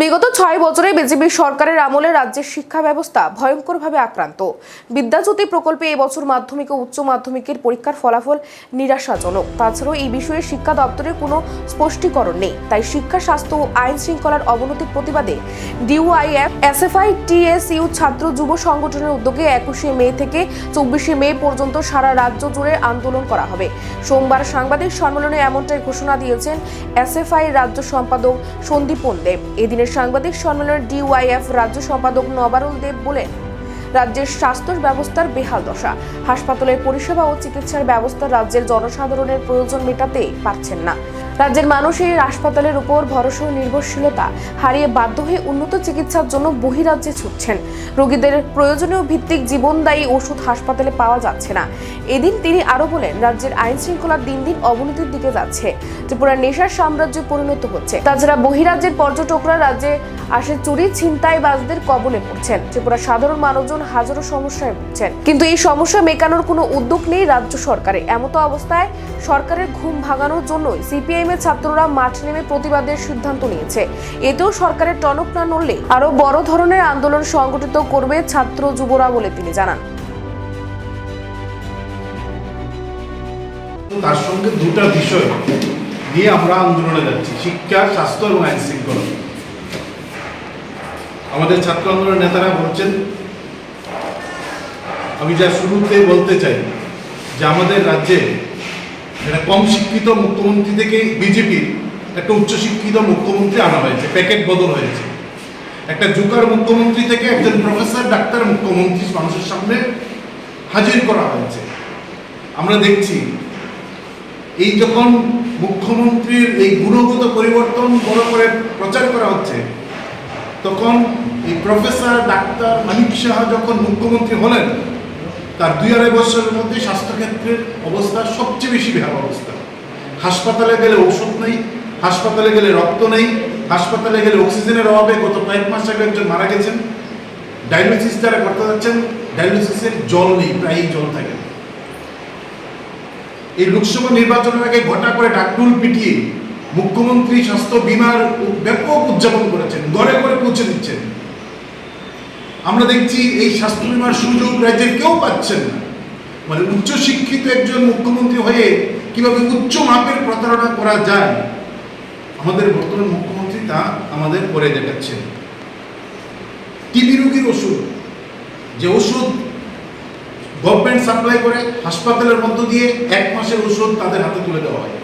বিগত ছয় বছরে বিজেপি সরকারের আমলে রাজ্যের শিক্ষা ব্যবস্থা ভয়ঙ্করভাবে আক্রান্ত। বিদ্যাজ্যোতি প্রকল্পে এবছর মাধ্যমিক ও উচ্চ মাধ্যমিকের পরীক্ষার ফলাফল নিরাশাজনক। তাছাড়াও এই বিষয়ে শিক্ষা দপ্তরের কোনো স্পষ্টীকরণ নেই। তাই শিক্ষা, স্বাস্থ্য ও আইন শৃঙ্খলার অবনতির প্রতিবাদে ডিওআইএফ এসএফআই, টিএসইউ, ছাত্র যুব সংগঠনের উদ্যোগে একুশে মে থেকে চব্বিশে মে পর্যন্ত সারা রাজ্য জুড়ে আন্দোলন করা হবে। সোমবার সাংবাদিক সম্মেলনে এমনটাই ঘোষণা দিয়েছেন এসএফআই রাজ্য সম্পাদক সন্দীপন দেব। এদিনের সাংবাদিক সম্মেলনে ডিওয়াইএফ রাজ্য সম্পাদক নবারুল দেব বলেন, রাজ্যের স্বাস্থ্য ব্যবস্থার বেহাল দশা। হাসপাতালের পরিষেবা ও চিকিৎসার ব্যবস্থা রাজ্যের জনসাধারণের প্রয়োজন মেটাতে পারছেন না। রাজ্যের মানুষ এই হাসপাতালের উপর ভরসা ও নির্ভরশীলতা হারিয়ে বাধ্য হয়ে উন্নত চিকিৎসার জন্য বহিরাজ্যে ছুটছেন। রোগীদের প্রয়োজনীয় ভিত্তিক জীবনদায়ী ওষুধ হাসপাতালে পাওয়া যাচ্ছে না। এদিন তিনি আরও বলেন, রাজ্যের আইন শৃঙ্খলা দিন দিন অবনতির দিকে যাচ্ছে। ত্রিপুরা নেশার সাম্রাজ্যে পরিণত হচ্ছে। তাছাড়া বহিরাজ্যের পর্যটকরা রাজ্যে আসে চুরি, ছিনতাইবাজদের কবলে পড়ছেন। ত্রিপুরা সাধারণ মানুষজন হাজারো সমস্যায় ভুগছেন। কিন্তু এই সমস্যা মেকানোর কোনো উদ্যোগ নেই রাজ্য সরকারে এমতো অবস্থায় সরকারের ঘুম ভাঙানোর জন্যই সিপিআইএম এর ছাত্ররা মাঠ নেমে প্রতিবাদের সিদ্ধান্ত নিয়েছে। এতেও সরকারের টনক না নড়লে আরও বড় ধরনের আন্দোলন সংগঠিত করবে ছাত্র যুবরা বলে তিনি জানান। তার সঙ্গে দুটা বিষয় নিয়ে আমরা আন্দোলনে যাচ্ছি, শিক্ষা, স্বাস্থ্য এবং আইন শৃঙ্খলা। আমাদের ছাত্র আন্দোলনের নেতারা বলছেন, আমি যা শুরুতে বলতে চাই যে আমাদের রাজ্যে একটা কম শিক্ষিত মুখ্যমন্ত্রী থেকে বিজেপির একটা উচ্চশিক্ষিত মুখ্যমন্ত্রী আনা হয়েছে, প্যাকেট বদল হয়েছে। একটা জুকার মুখ্যমন্ত্রী থেকে একজন প্রফেসর, ডাক্তার মুখ্যমন্ত্রী মানুষের সামনে হাজির করা হয়েছে। আমরা দেখছি, এই যখন মুখ্যমন্ত্রীর এই গুণগত পরিবর্তন বড় করে প্রচার করা হচ্ছে, তখন এই প্রফেসর, ডাক্তার মানিক সাহা যখন মুখ্যমন্ত্রী হলেন তার দুই আড়াই বছরের মধ্যে স্বাস্থ্যক্ষেত্রের অবস্থা সবচেয়ে বেশি বেহাল অবস্থা। হাসপাতালে গেলে ওষুধ নেই, হাসপাতালে গেলে রক্ত নেই, হাসপাতালে গেলে অক্সিজেনের অভাবে গত কয়েক মাস আগে একজন মারা গেছেন। ডায়ালিসিস যারা করতে যাচ্ছেন, ডায়ালিসিসের জল নেই, প্রায়ই জল থাকে। এই লোকসভা নির্বাচনের আগে ঘটা করে ডাকটুল পিটিয়ে মুখ্যমন্ত্রী স্বাস্থ্য বিমার ব্যাপক উদযাপন করেছেন, ঘরে ঘরে পৌঁছে দিচ্ছেন। আমরা দেখছি এই স্বাস্থ্য বিমার সুযোগ রাজ্যের কেউ পাচ্ছেন না। মানে উচ্চ শিক্ষিত একজন মুখ্যমন্ত্রী হয়ে কীভাবে উচ্চ মাপের প্রতারণা করা যায়, আমাদের বর্তমান মুখ্যমন্ত্রী তা আমাদের করে দেখাচ্ছেন। টিবি রোগীর ওষুধ, যে ওষুধ গভর্নমেন্ট সাপ্লাই করে হাসপাতালের মধ্য দিয়ে এক মাসের ওষুধ তাদের হাতে তুলে দেওয়া হয়।